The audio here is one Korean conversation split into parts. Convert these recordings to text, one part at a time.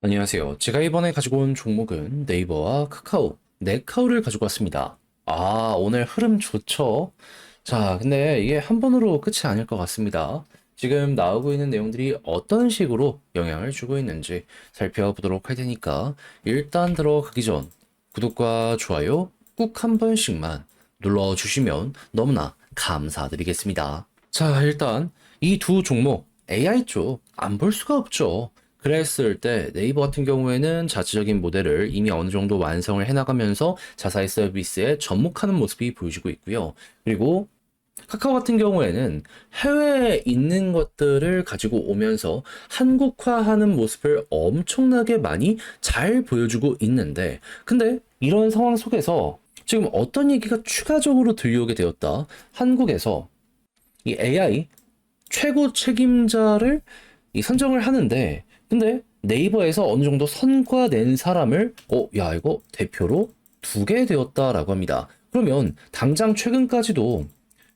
안녕하세요. 제가 이번에 가지고 온 종목은 네이버와 카카오, 네카오를 가지고 왔습니다. 아, 오늘 흐름 좋죠? 자, 근데 이게 한 번으로 끝이 아닐 것 같습니다. 지금 나오고 있는 내용들이 어떤 식으로 영향을 주고 있는지 살펴보도록 할 테니까 일단 들어가기 전 구독과 좋아요 꼭한 번씩만 눌러주시면 너무나 감사드리겠습니다. 자, 일단 이 두 종목 AI 쪽 안 볼 수가 없죠. 그랬을 때 네이버 같은 경우에는 자체적인 모델을 이미 어느 정도 완성을 해나가면서 자사의 서비스에 접목하는 모습이 보여지고 있고요. 그리고 카카오 같은 경우에는 해외에 있는 것들을 가지고 오면서 한국화하는 모습을 엄청나게 많이 잘 보여주고 있는데, 근데 이런 상황 속에서 지금 어떤 얘기가 추가적으로 들려오게 되었다. 한국에서 이 AI 최고 책임자를 이 선정을 하는데, 근데 네이버에서 어느 정도 선과낸 사람을, 어, 야, 이거 대표로 두게 되었다라고 합니다. 그러면 당장 최근까지도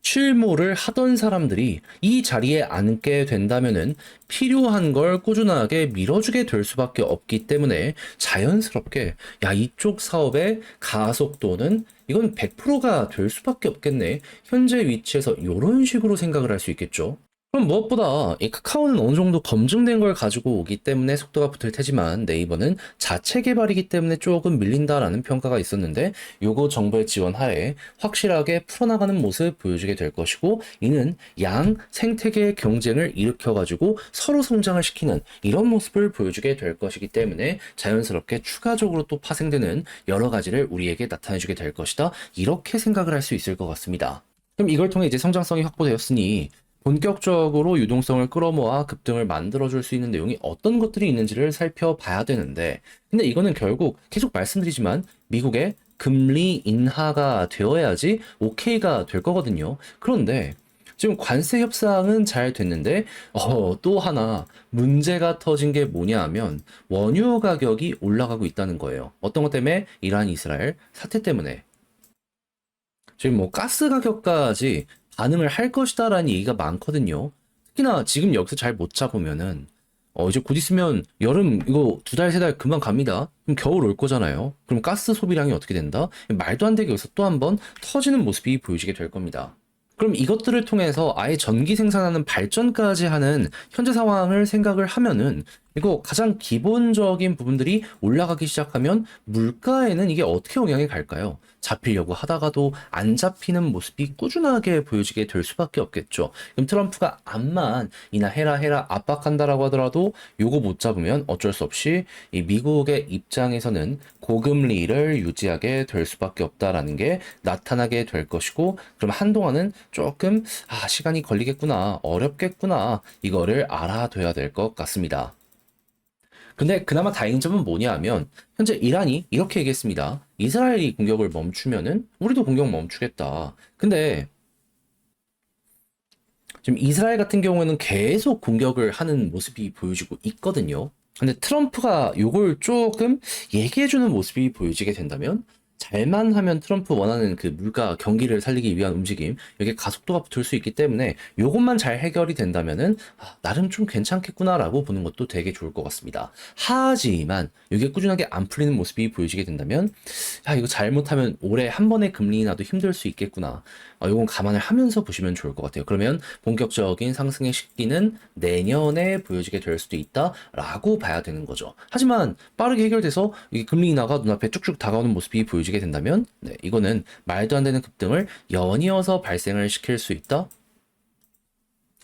실무를 하던 사람들이 이 자리에 앉게 된다면은 필요한 걸 꾸준하게 밀어주게 될 수밖에 없기 때문에 자연스럽게 야 이쪽 사업의 가속도는 이건 100%가 될 수밖에 없겠네. 현재 위치에서 이런 식으로 생각을 할 수 있겠죠. 그럼 무엇보다 이 카카오는 어느 정도 검증된 걸 가지고 오기 때문에 속도가 붙을 테지만 네이버는 자체 개발이기 때문에 조금 밀린다라는 평가가 있었는데 요거 정부의 지원 하에 확실하게 풀어나가는 모습 보여주게 될 것이고 이는 양 생태계의 경쟁을 일으켜 가지고 서로 성장을 시키는 이런 모습을 보여주게 될 것이기 때문에 자연스럽게 추가적으로 또 파생되는 여러 가지를 우리에게 나타내주게 될 것이다 이렇게 생각을 할 수 있을 것 같습니다. 그럼 이걸 통해 이제 성장성이 확보되었으니 본격적으로 유동성을 끌어모아 급등을 만들어줄 수 있는 내용이 어떤 것들이 있는지를 살펴봐야 되는데, 근데 이거는 결국 계속 말씀드리지만 미국의 금리 인하가 되어야지 오케이가 될 거거든요. 그런데 지금 관세 협상은 잘 됐는데, 어, 또 하나 문제가 터진 게 뭐냐 하면 원유 가격이 올라가고 있다는 거예요. 어떤 것 때문에? 이란 이스라엘 사태 때문에. 지금 뭐 가스 가격까지 반응을 할 것이다라는 얘기가 많거든요. 특히나 지금 여기서 잘 못 잡으면은 어 이제 곧 있으면 여름 이거 두 달 세 달 금방 갑니다. 그럼 겨울 올 거잖아요. 그럼 가스 소비량이 어떻게 된다? 말도 안 되게 여기서 또 한 번 터지는 모습이 보여지게 될 겁니다. 그럼 이것들을 통해서 아예 전기 생산하는 발전까지 하는 현재 상황을 생각을 하면은 이거 가장 기본적인 부분들이 올라가기 시작하면 물가에는 이게 어떻게 영향이 갈까요? 잡히려고 하다가도 안 잡히는 모습이 꾸준하게 보여지게 될 수밖에 없겠죠. 그럼 트럼프가 암만 이나 해라 해라 압박한다라고 하더라도 요거 못 잡으면 어쩔 수 없이 이 미국의 입장에서는 고금리를 유지하게 될 수밖에 없다라는 게 나타나게 될 것이고 그럼 한동안은 조금 아 시간이 걸리겠구나 어렵겠구나 이거를 알아둬야 될 것 같습니다. 근데 그나마 다행인 점은 뭐냐 하면 현재 이란이 이렇게 얘기했습니다. 이스라엘이 공격을 멈추면은 우리도 공격 멈추겠다. 근데 지금 이스라엘 같은 경우에는 계속 공격을 하는 모습이 보여지고 있거든요. 근데 트럼프가 요걸 조금 얘기해주는 모습이 보여지게 된다면 잘만 하면 트럼프 원하는 그 물가 경기를 살리기 위한 움직임 여기에 가속도가 붙을 수 있기 때문에 요것만 잘 해결이 된다면은 아, 나름 좀 괜찮겠구나라고 보는 것도 되게 좋을 것 같습니다. 하지만 이게 꾸준하게 안 풀리는 모습이 보여지게 된다면 야 이거 잘못하면 올해 한 번의 금리 인하도 힘들 수 있겠구나. 어, 요건 감안을 하면서 보시면 좋을 것 같아요. 그러면 본격적인 상승의 시기는 내년에 보여지게 될 수도 있다라고 봐야 되는 거죠. 하지만 빠르게 해결돼서 이 금리 인하가 눈앞에 쭉쭉 다가오는 모습이 보여 지게 된다면 네, 이거는 말도 안 되는 급등을 연이어서 발생을 시킬 수 있다.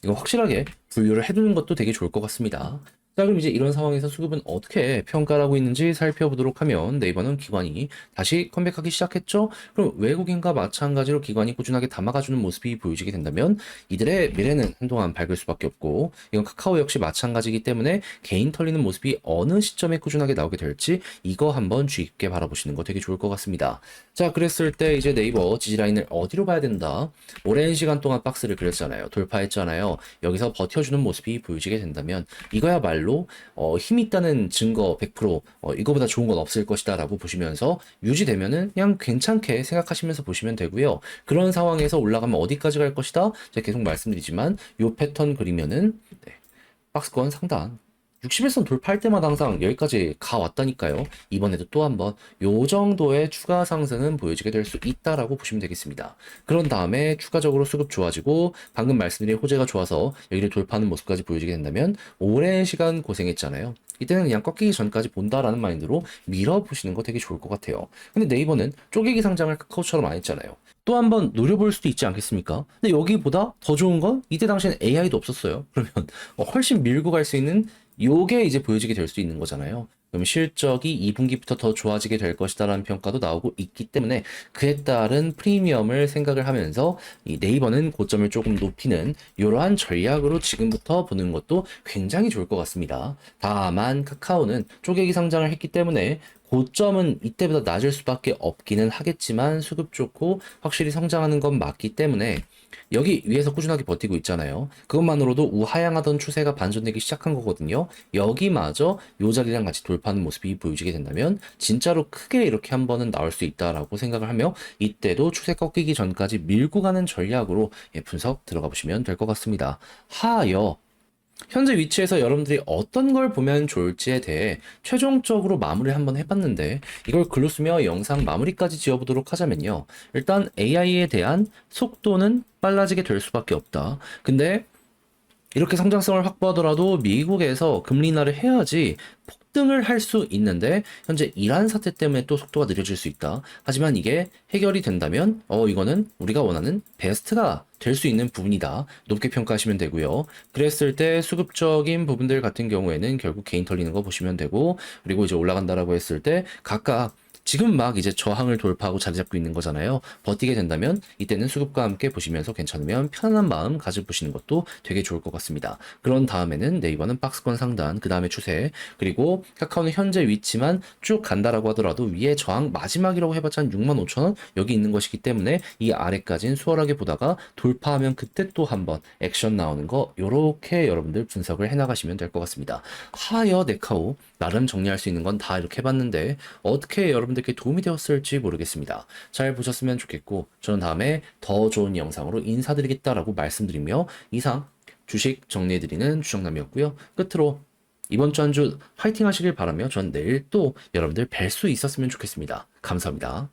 이거 확실하게 분류를 해두는 것도 되게 좋을 것 같습니다. 자, 그럼 이제 이런 상황에서 수급은 어떻게 평가를 하고 있는지 살펴보도록 하면 네이버는 기관이 다시 컴백하기 시작했죠? 그럼 외국인과 마찬가지로 기관이 꾸준하게 담아가주는 모습이 보여지게 된다면 이들의 미래는 한동안 밝을 수밖에 없고 이건 카카오 역시 마찬가지이기 때문에 개인 털리는 모습이 어느 시점에 꾸준하게 나오게 될지 이거 한번 주의 깊게 바라보시는 거 되게 좋을 것 같습니다. 자, 그랬을 때 이제 네이버 지지라인을 어디로 봐야 된다? 오랜 시간 동안 박스를 그렸잖아요. 돌파했잖아요. 여기서 버텨주는 모습이 보여지게 된다면 이거야말로 어, 힘 있다는 증거 100% 어, 이거보다 좋은 건 없을 것이다 라고 보시면서 유지되면은 그냥 괜찮게 생각하시면서 보시면 되고요. 그런 상황에서 올라가면 어디까지 갈 것이다? 제가 계속 말씀드리지만 요 패턴 그리면은 네, 박스권 상단 60일선 돌파할 때마다 항상 여기까지 가왔다니까요. 이번에도 또 한번 요 정도의 추가 상승은 보여지게 될 수 있다라고 보시면 되겠습니다. 그런 다음에 추가적으로 수급 좋아지고 방금 말씀드린 호재가 좋아서 여기를 돌파하는 모습까지 보여지게 된다면 오랜 시간 고생했잖아요. 이때는 그냥 꺾이기 전까지 본다라는 마인드로 밀어보시는 거 되게 좋을 것 같아요. 근데 네이버는 쪼개기 상장을 카카오처럼 안 했잖아요. 또 한번 노려볼 수도 있지 않겠습니까? 근데 여기보다 더 좋은 건 이때 당시엔 AI도 없었어요. 그러면 어, 훨씬 밀고 갈 수 있는 요게 이제 보여지게 될 수 있는 거잖아요. 그럼 실적이 2분기부터 더 좋아지게 될 것이다라는 평가도 나오고 있기 때문에 그에 따른 프리미엄을 생각을 하면서 이 네이버는 고점을 조금 높이는 이러한 전략으로 지금부터 보는 것도 굉장히 좋을 것 같습니다. 다만 카카오는 쪼개기 상장을 했기 때문에 고점은 이때보다 낮을 수밖에 없기는 하겠지만 수급 좋고 확실히 성장하는 건 맞기 때문에 여기 위에서 꾸준하게 버티고 있잖아요. 그것만으로도 우하향하던 추세가 반전되기 시작한 거거든요. 여기마저 요 자리랑 같이 돌 파하는 모습이 보여지게 된다면 진짜로 크게 이렇게 한 번은 나올 수 있다라고 생각을 하며 이때도 추세 꺾이기 전까지 밀고 가는 전략으로 예, 분석 들어가 보시면 될 것 같습니다. 하여 현재 위치에서 여러분들이 어떤 걸 보면 좋을지에 대해 최종적으로 마무리를 한번 해봤는데 이걸 글로 쓰며 영상 마무리까지 지어보도록 하자면요. 일단 AI에 대한 속도는 빨라지게 될 수밖에 없다. 근데 이렇게 성장성을 확보하더라도 미국에서 금리 인하를 해야지 폭등을 할 수 있는데 현재 이란 사태 때문에 또 속도가 느려질 수 있다. 하지만 이게 해결이 된다면 어 이거는 우리가 원하는 베스트가 될 수 있는 부분이다. 높게 평가하시면 되고요. 그랬을 때 수급적인 부분들 같은 경우에는 결국 개인 털리는 거 보시면 되고 그리고 이제 올라간다라고 했을 때 각각 지금 막 이제 저항을 돌파하고 자리 잡고 있는 거잖아요. 버티게 된다면 이때는 수급과 함께 보시면서 괜찮으면 편안한 마음 가져보시는 것도 되게 좋을 것 같습니다. 그런 다음에는 네이버는 박스권 상단, 그 다음에 추세, 그리고 카카오는 현재 위치만 쭉 간다라고 하더라도 위에 저항 마지막이라고 해봤자 한 6만 5천 원 여기 있는 것이기 때문에 이 아래까지는 수월하게 보다가 돌파하면 그때 또 한번 액션 나오는 거 요렇게 여러분들 분석을 해나가시면 될 것 같습니다. 하여 네카오 나름 정리할 수 있는 건 다 이렇게 해봤는데 어떻게 여러분들께 도움이 되었을지 모르겠습니다. 잘 보셨으면 좋겠고 저는 다음에 더 좋은 영상으로 인사드리겠다라고 말씀드리며 이상 주식 정리해드리는 주정남이었고요. 끝으로 이번 주 한 주 화이팅 하시길 바라며 전 내일 또 여러분들 뵐 수 있었으면 좋겠습니다. 감사합니다.